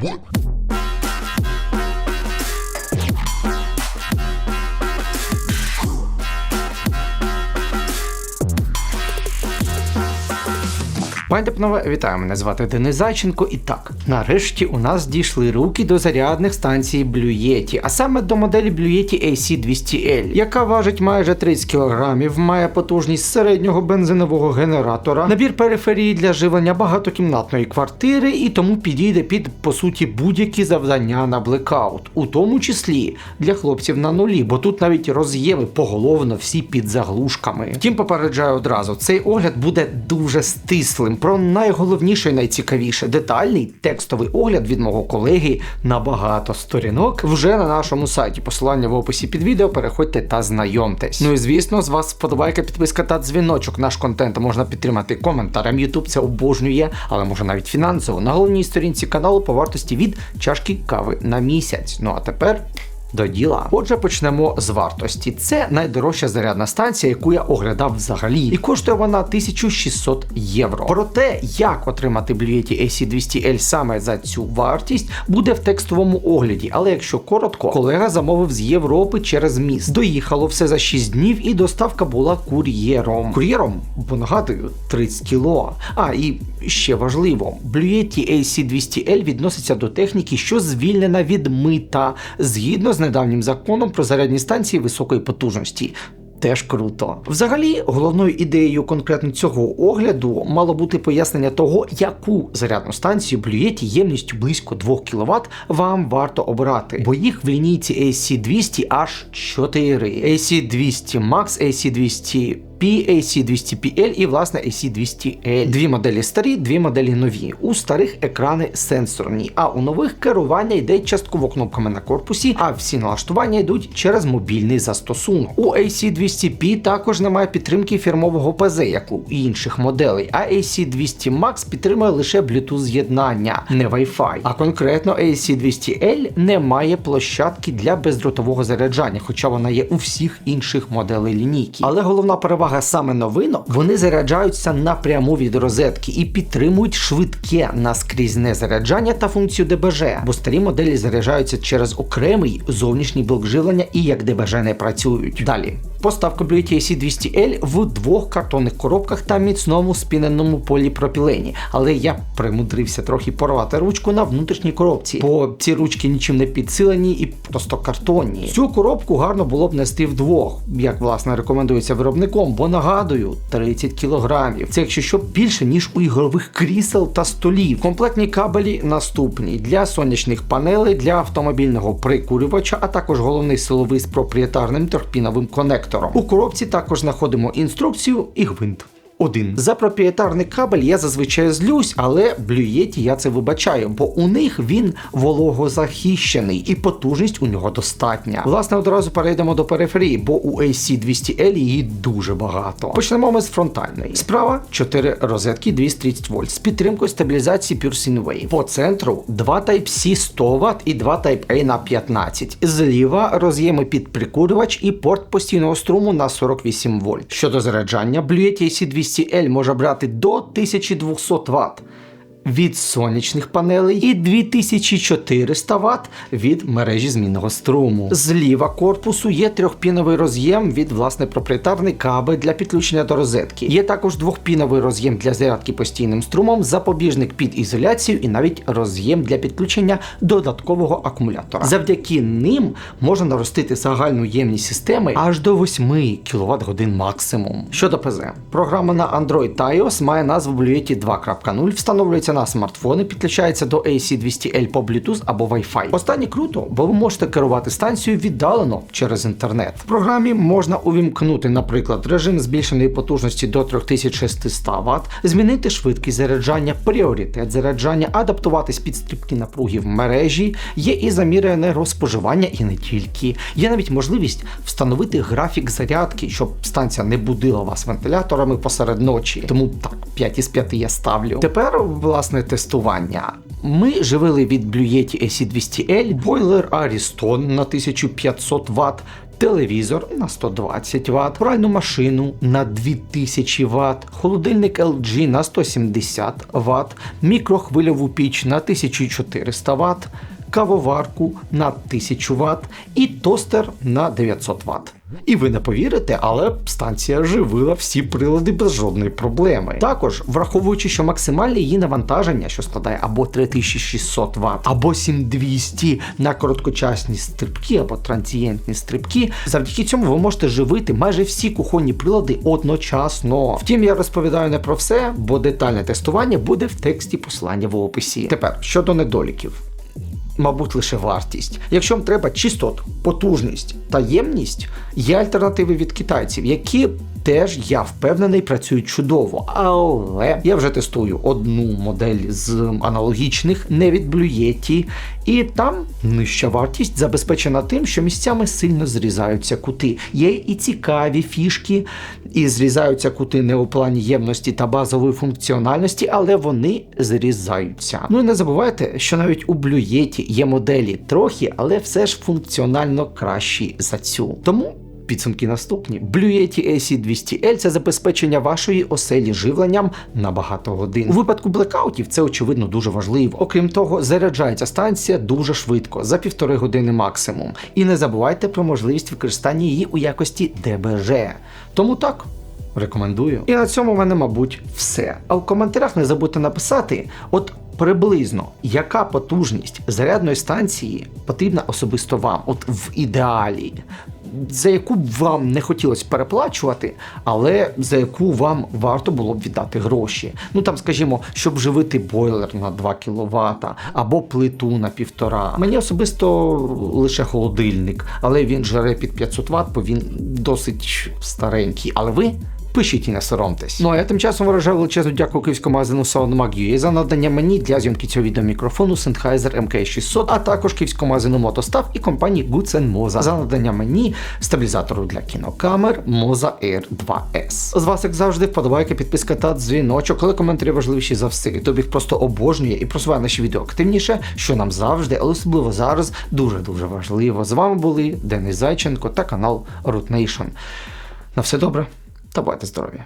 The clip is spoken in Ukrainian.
What? Депнова, вітаю, мене звати Денис Зайченко. І так, нарешті у нас дійшли руки до зарядних станцій Yeti, а саме до моделі Yeti AC200L, яка важить майже 30 кг, має потужність середнього бензинового генератора, набір периферії для живлення багатокімнатної квартири і тому підійде під по суті будь-які завдання на блекаут, у тому числі для хлопців на нулі, бо тут навіть роз'єми поголовно всі під заглушками. Втім, попереджаю одразу, цей огляд буде дуже стислим. Про найголовніше і найцікавіше детальний текстовий огляд від мого колеги на багато сторінок вже на нашому сайті. Посилання в описі під відео. Переходьте та знайомтесь. Ну і звісно, з вас вподобайка, підписка та дзвіночок. Наш контент можна підтримати коментарем. YouTube це обожнює, але може навіть фінансово на головній сторінці каналу по вартості від чашки кави на місяць. Ну а тепер. До діла. Отже, почнемо з вартості. Це найдорожча зарядна станція, яку я оглядав взагалі, і коштує вона 1600 євро. Про те, як отримати Yeti AC200L саме за цю вартість, буде в текстовому огляді. Але якщо коротко, колега замовив з Європи через міст. Доїхало все за 6 днів, і доставка була кур'єром. Кур'єром, бо нагадую, 30 кіло. А і ще важливо, Yeti AC200L відноситься до техніки, що звільнена від мита згідно з недавнім законом про зарядні станції високої потужності. Теж круто. Взагалі, головною ідеєю конкретно цього огляду мало бути пояснення того, яку зарядну станцію блюєті ємністю близько 2 кВт вам варто обирати, бо їх в лінійці AC200 аж 4. AC200 Max, AC200 P, AC200PL і власне AC200L. Дві моделі старі, дві моделі нові. У старих екрани сенсорні, а у нових керування йде частково кнопками на корпусі, а всі налаштування йдуть через мобільний застосунок. У AC200P також немає підтримки фірмового ПЗ, як у інших моделей, а AC200 Max підтримує лише Bluetooth з'єднання, не Wi-Fi. А конкретно AC200L не має площадки для бездротового заряджання, хоча вона є у всіх інших моделей лінійки. Але головна перевага саме новинок, вони заряджаються напряму від розетки і підтримують швидке наскрізне заряджання та функцію ДБЖ, бо старі моделі заряджаються через окремий зовнішній блок живлення і як ДБЖ не працюють. Далі. Поставка Blue Yeti AC200L в двох картонних коробках та міцному спіненому поліпропілені. Але я примудрився трохи порвати ручку на внутрішній коробці, бо ці ручки нічим не підсилені і просто картонні. Цю коробку гарно було б нести вдвох, як власне рекомендується виробником, бо нагадую, 30 кілограмів. Це якщо що більше, ніж у ігрових крісел та столів. Комплектні кабелі наступні для сонячних панелей, для автомобільного прикурювача, а також головний силовий з проприєтарним торпіновим конектором. У коробці також знаходимо інструкцію і гвинт. Один За проприєтарний кабель я зазвичай злюсь, але блюєті я це вибачаю, бо у них він вологозахищений і потужність у нього достатня. Власне, одразу перейдемо до периферії, бо у AC200L її дуже багато. Почнемо ми з фронтальної. Справа 4 розетки 230 вольт з підтримкою стабілізації Pure Wave. По центру 2 Type-C 100 Вт і 2 Type-A на 15. Зліва роз'єми під прикурювач і порт постійного струму на 48 вольт. Щодо заряджання, блюєті AC200 FCL може брати до 1200 Вт від сонячних панелей і 2400 Вт від мережі змінного струму. Зліва корпусу є трьохпіновий роз'єм від власне проприєтарний кабель для підключення до розетки. Є також двохпіновий роз'єм для зарядки постійним струмом, запобіжник під ізоляцію і навіть роз'єм для підключення додаткового акумулятора. Завдяки ним можна наростити загальну ємність системи аж до 8 кВт годин максимум. Щодо ПЗ, програма на Android та iOS має назву Blue 2.0, встановлюється на смартфони, підключається до AC200L по Bluetooth або Wi-Fi. Останнє круто, бо ви можете керувати станцією віддалено через інтернет. В програмі можна увімкнути, наприклад, режим збільшеної потужності до 3600 Вт, змінити швидкість заряджання, пріоритет заряджання, адаптуватись під стрибки напруги в мережі, є і заміри енергоспоживання, і не тільки. Є навіть можливість встановити графік зарядки, щоб станція не будила вас вентиляторами посеред ночі. Тому так, 5 із 5 я ставлю. Тепер, власне, тестування. Ми живили від Blue Yeti AC200L бойлер Ariston на 1500 Вт телевізор на 120 Вт, пральну машину на 2000 Вт, холодильник LG на 170 Вт, мікрохвильову піч на 1400 Вт, кавоварку на 1000 Вт і тостер на 900 Вт. І ви не повірите, але станція живила всі прилади без жодної проблеми. Також, враховуючи, що максимальне її навантаження, що складає або 3600 Вт, або 7200 на короткочасні стрибки або транзієнтні стрибки, завдяки цьому ви можете живити майже всі кухонні прилади одночасно. Втім, я розповідаю не про все, бо детальне тестування буде в тексті посилання в описі. Тепер щодо недоліків мабуть, лише вартість. Якщо вам треба чистоту, потужність та ємність, є альтернативи від китайців, які теж я впевнений працюють чудово. Але я вже тестую одну модель з аналогічних, не від Yeti, і там нижча вартість забезпечена тим, що місцями сильно зрізаються кути. Є і цікаві фішки, і зрізаються кути не у плані ємності та базової функціональності, але вони зрізаються. Ну і не забувайте, що навіть у Yeti є моделі трохи, але все ж функціонально кращі за цю. Тому. Підсумки наступні. Yeti AC200L це забезпечення вашої оселі живленням на багато годин. У випадку блекаутів це очевидно дуже важливо. Окрім того, заряджається станція дуже швидко, за півтори години максимум. І не забувайте про можливість використання її у якості ДБЖ. Тому так. Рекомендую. І на цьому в мене, мабуть, все. А в коментарях не забудьте написати, от приблизно, яка потужність зарядної станції потрібна особисто вам, от в ідеалі. За яку б вам не хотілося переплачувати, але за яку вам варто було б віддати гроші. Ну там, скажімо, щоб живити бойлер на 2 кВт або плиту на півтора. Мені особисто лише холодильник, але він жаре під 500 Вт, бо він досить старенький. Але ви Пишіть і не соромтесь. Ну а я тим часом виражаю величезну дякую київському магазину SoundMag.ua за надання мені для зйомки цього відео мікрофону Sennheiser MK600, а також київському магазину Мотостав і компанії Goodsen Moza за надання мені стабілізатору для кінокамер Moza Air 2S. З вас, як завжди, вподобайки, підписка та дзвіночок, але коментарі важливіші за все. Тобі просто обожнює і просуває наші відео активніше, що нам завжди, але особливо зараз дуже-дуже важливо. З вами були Денис Зайченко та канал Root Nation. На все добре To było to zdrowie.